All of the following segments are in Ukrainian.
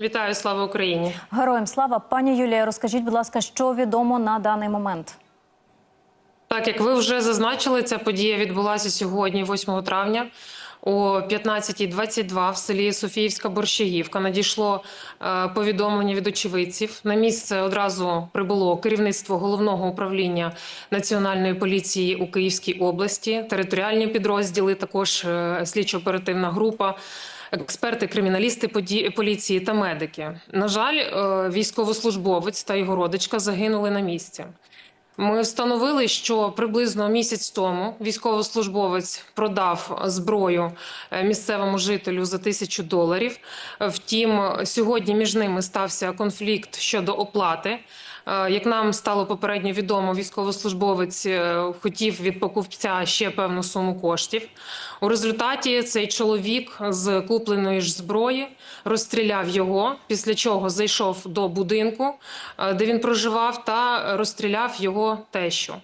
Вітаю, слава Україні. Героям слава пані Юлія. Розкажіть, будь ласка, що відомо на даний момент? Так як ви вже зазначили, ця подія відбулася сьогодні, 8 травня. О 15.22 в селі Софіївська Борщагівка надійшло е, повідомлення від очевидців. На місце одразу прибуло керівництво головного управління національної поліції у Київській області, територіальні підрозділи, також е, слідчо-оперативна група. Експерти, криміналісти поліції та медики. На жаль, е, військовослужбовець та його родичка загинули на місці. Ми встановили, що приблизно місяць тому військовослужбовець продав зброю е, місцевому жителю за тисячу доларів. Втім, сьогодні між ними стався конфлікт щодо оплати. Е, Як нам стало попередньо відомо, військовослужбовець е, хотів від покупця ще певну суму коштів. У результаті цей чоловік з купленої ж зброї розстріляв його, після чого зайшов до будинку, е, де він проживав, та розстріляв його тещу.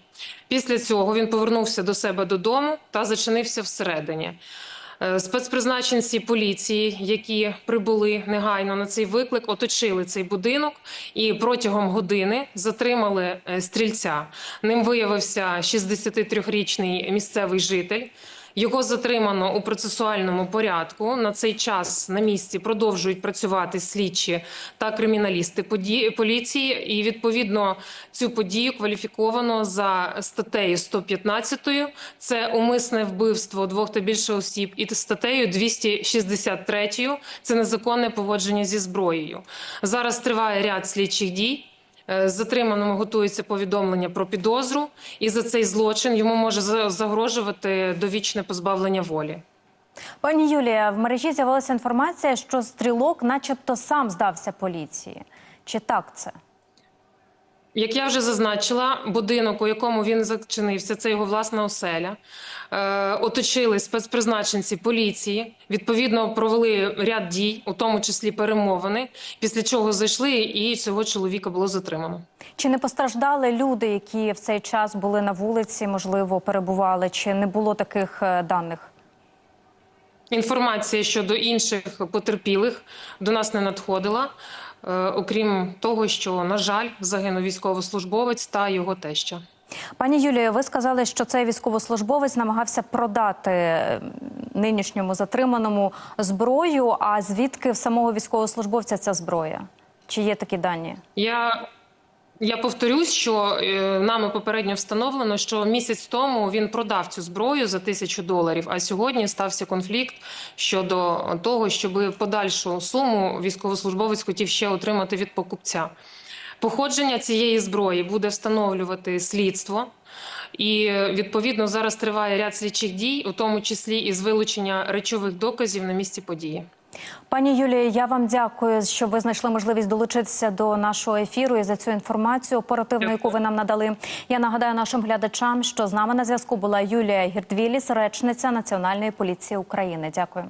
Після цього він повернувся до себе додому та зачинився всередині. Е, Спецпризначенці поліції, які прибули негайно на цей виклик, оточили цей будинок і протягом години затримали е, стрільця. Ним виявився 63-річний місцевий житель. Його затримано у процесуальному порядку. На цей час на місці продовжують працювати слідчі та криміналісти поліції. І відповідно цю подію кваліфіковано за статтею 115. Це умисне вбивство двох та більше осіб, і статтею 263. Це незаконне поводження зі зброєю. Зараз триває ряд слідчих дій. Е, Затриманому готується повідомлення про підозру, і за цей злочин йому може загрожувати довічне позбавлення волі. Пані Юлія, в мережі з'явилася інформація, що стрілок, начебто, сам здався поліції. Чи так це? Як я вже зазначила, будинок, у якому він зачинився, це його власна оселя. Е, оточили спецпризначенці поліції. Відповідно, провели ряд дій, у тому числі перемовини. Після чого зайшли, і цього чоловіка було затримано. Чи не постраждали люди, які в цей час були на вулиці, можливо, перебували? Чи не було таких е, даних? Інформація щодо інших потерпілих до нас не надходила. Е, окрім того, що на жаль загинув військовослужбовець та його теща. Пані Юлія, ви сказали, що цей військовослужбовець намагався продати е, нинішньому затриманому зброю. А звідки в самого військовослужбовця ця зброя? Чи є такі дані? Я, я повторюсь, що е, нами попередньо встановлено, що місяць тому він продав цю зброю за тисячу доларів. А сьогодні стався конфлікт щодо того, щоб подальшу суму військовослужбовець хотів ще отримати від покупця. Походження цієї зброї буде встановлювати слідство. І відповідно зараз триває ряд слідчих дій, у тому числі із вилучення речових доказів на місці події. Пані Юлія, я вам дякую, що ви знайшли можливість долучитися до нашого ефіру і за цю інформацію оперативну, яку ви нам надали. Я нагадаю нашим глядачам, що з нами на зв'язку була Юлія Гірдвіліс, речниця Національної поліції України. Дякую.